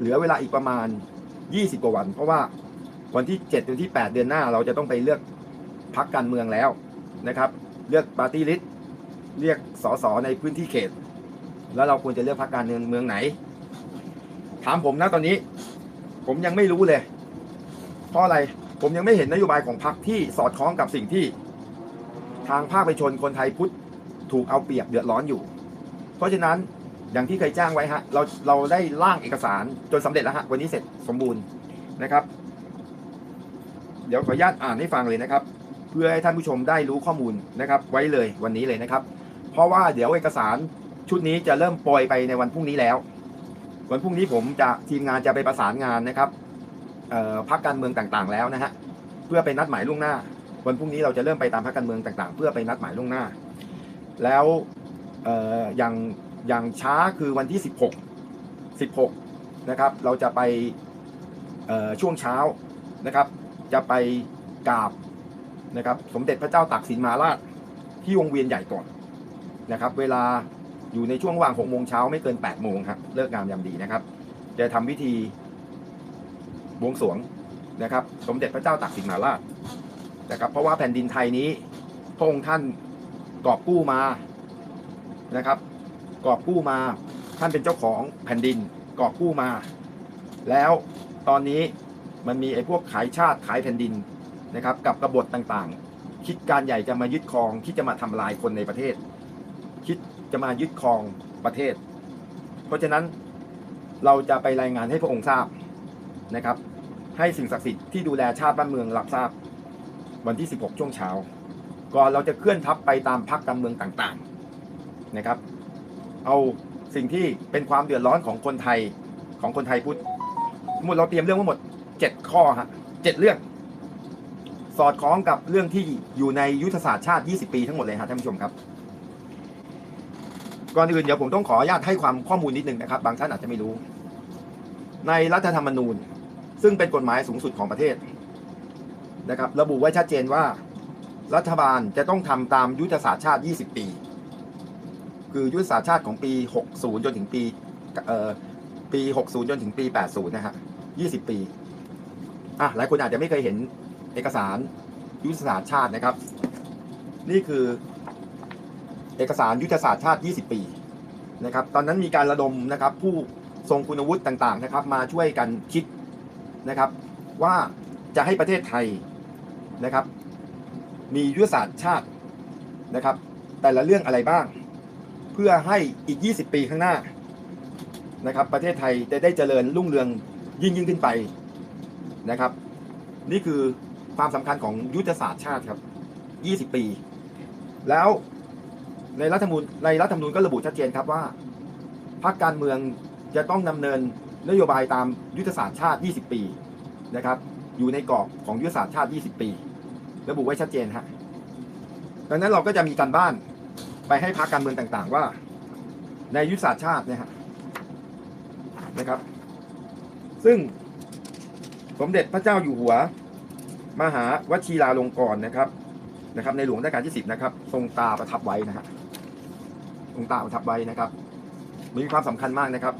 เหลือเวลาอีกประมาณ 20 กว่าวัน เพราะว่าวันที่7ถึงที่ 8 เดือนหน้า เราจะต้องไปเลือกพักการเมืองแล้วนะครับ เลือกปาร์ตี้ลิสต์เรียกสสในพื้นที่เขต แล้วเราควรจะเลือกพักการเมืองเมืองไหน ถามผมนะตอนนี้ ผมยังไม่รู้เลย เพราะอะไรผมยังไม่เห็นนโยบายของพรรคที่สอดคล้องกับสิ่งที่ ทางภาคประชาชนคนไทยพุทธถูกเอาเปรียบเดือดร้อนอยู่ เพราะฉะนั้น อย่างที่เคยจ้างไว้ฮะเราเราได้ร่างเอกสารจนสำเร็จแล้วฮะวันนี้เสร็จสมบูรณ์นะครับ เดี๋ยวขออนุญาตอ่านให้ฟังเลยนะครับ เพื่อให้ท่านผู้ชมได้รู้ข้อมูลนะครับ ไว้เลยวันนี้เลยนะครับ เพราะว่าเดี๋ยวเอกสารชุดนี้จะเริ่มปล่อยไปในวันพรุ่งนี้แล้ว วันพรุ่งนี้ผมจะทีมงานจะไปประสานงานนะครับพักการเมืองต่างๆแล้วนะฮะเพื่อไปนัดหมายล่วงหน้า วันพรุ่งนี้เราจะเริ่มไปตามพักการเมืองต่างๆ เพื่อไปนัดหมายล่วงหน้า แล้วอออย่าง อย่างช้าคือวันที่ 16 16นะครับ เราจะไปช่วงเช้านะครับ จะไปกราบนะครับ สมเด็จพระเจ้าตากสินมาราชที่วงเวียนใหญ่ก่อนนะครับ เวลาอยู่ในช่วงระหว่าง6โมงเช้าไม่เกิน8โมงครับเลิกงามยามดีนะครับ จะทำพิธีบวงสรวงนะครับ สมเด็จพระเจ้าตากสินมหาราชนะครับเพราะว่าแผ่นดินไทยนี้พระองค์ท่านกอบกู้มานะครับ กอบกู้มา ท่านเป็นเจ้าของแผ่นดินกอบกู้มา แล้วตอนนี้มันมีไอ้พวกขายชาติขายแผ่นดินนะครับ กับกบฏต่างๆ คิดการใหญ่จะมายึดครองคิดจะมาทำลายคนในประเทศ คิดจะมายึดครองประเทศ เพราะฉะนั้นเราจะไปรายงานให้พระองค์ทราบนะครับ ให้สิ่งศักดิ์สิทธิ์ที่ดูแลชาติบ้านเมืองรับทราบวันที่ 16 ช่วงเช้า ก่อนเราจะเคลื่อนทัพไปตามพรรคการเมืองต่างๆนะครับ เอาสิ่งที่เป็นความเดือดร้อนของคนไทยของคนไทยพุทธสมมติเราเตรียมเรื่องไว้หมด7ข้อฮะเจ็ดเรื่อง สอดคล้องกับเรื่องที่อยู่ในยุทธศาสตร์ชาติ 20 ปีทั้งหมดเลยฮะท่านผู้ชมครับ ก่อนอื่นเดี๋ยวผมต้องขออนุญาตให้ความข้อมูลนิดนึงนะครับ บางท่านอาจจะไม่รู้ ในรัฐธรรมนูญ ซึ่งเป็นกฎหมายสูงสุดของประเทศนะครับ ระบุไว้ชัดเจนว่า รัฐบาลจะต้องทำตามยุทธศาสตร์ชาติ 20 ปี คือยุทธศาสตร์ชาติของปี 60 จนถึงปีเอ่อปี 60 จนถึงปี 80 นะฮะ 20 ปี อะ หลายคนอาจจะไม่เคยเห็นเอกสารยุทธศาสตร์ชาตินะครับ นี่คือเอกสารยุทธศาสตร์ชาติ 20 ปีนะครับ ตอนนั้นมีการระดมนะครับ ผู้ทรงคุณวุฒิต่างๆนะครับ มาช่วยกันคิดนะครับ ว่าจะให้ประเทศไทยนะครับ มียุทธศาสตร์ชาตินะครับ แต่ละเรื่องอะไรบ้าง เพื่อให้อีก 20 ปีข้างหน้านะครับ ประเทศไทยจะได้เจริญรุ่งเรืองยิ่งยิ่งขึ้นไปนะครับ นี่คือความสำคัญของยุทธศาสตร์ชาติครับ 20 ปี แล้วในรัฐธรรมนูญในรัฐธรรมนูญก็ระบุชัดเจนครับว่าพรรคการเมืองจะต้องดำเนินนโยบายตามยุทธศาสตร์ชาติ 20 ปีนะครับ อยู่ในกรอบของยุทธศาสตร์ชาติ 20 ปี ระบุไว้ชัดเจนฮะดังนั้นเราก็จะมีการบ้าน ไปให้พรรคการเมืองต่าง ๆ ว่า ในยุทธศาสตร์ชาติเนี่ยฮะนะครับ ซึ่งสมเด็จพระเจ้าอยู่หัว มหาวชิราลงกรณ์นะครับนะครับ ในหลวงรัชกาลที่สิบนะครับ ทรงตาประทับไว้นะฮะทรงตาประทับไว้นะครับ มีความสำคัญมากนะครับ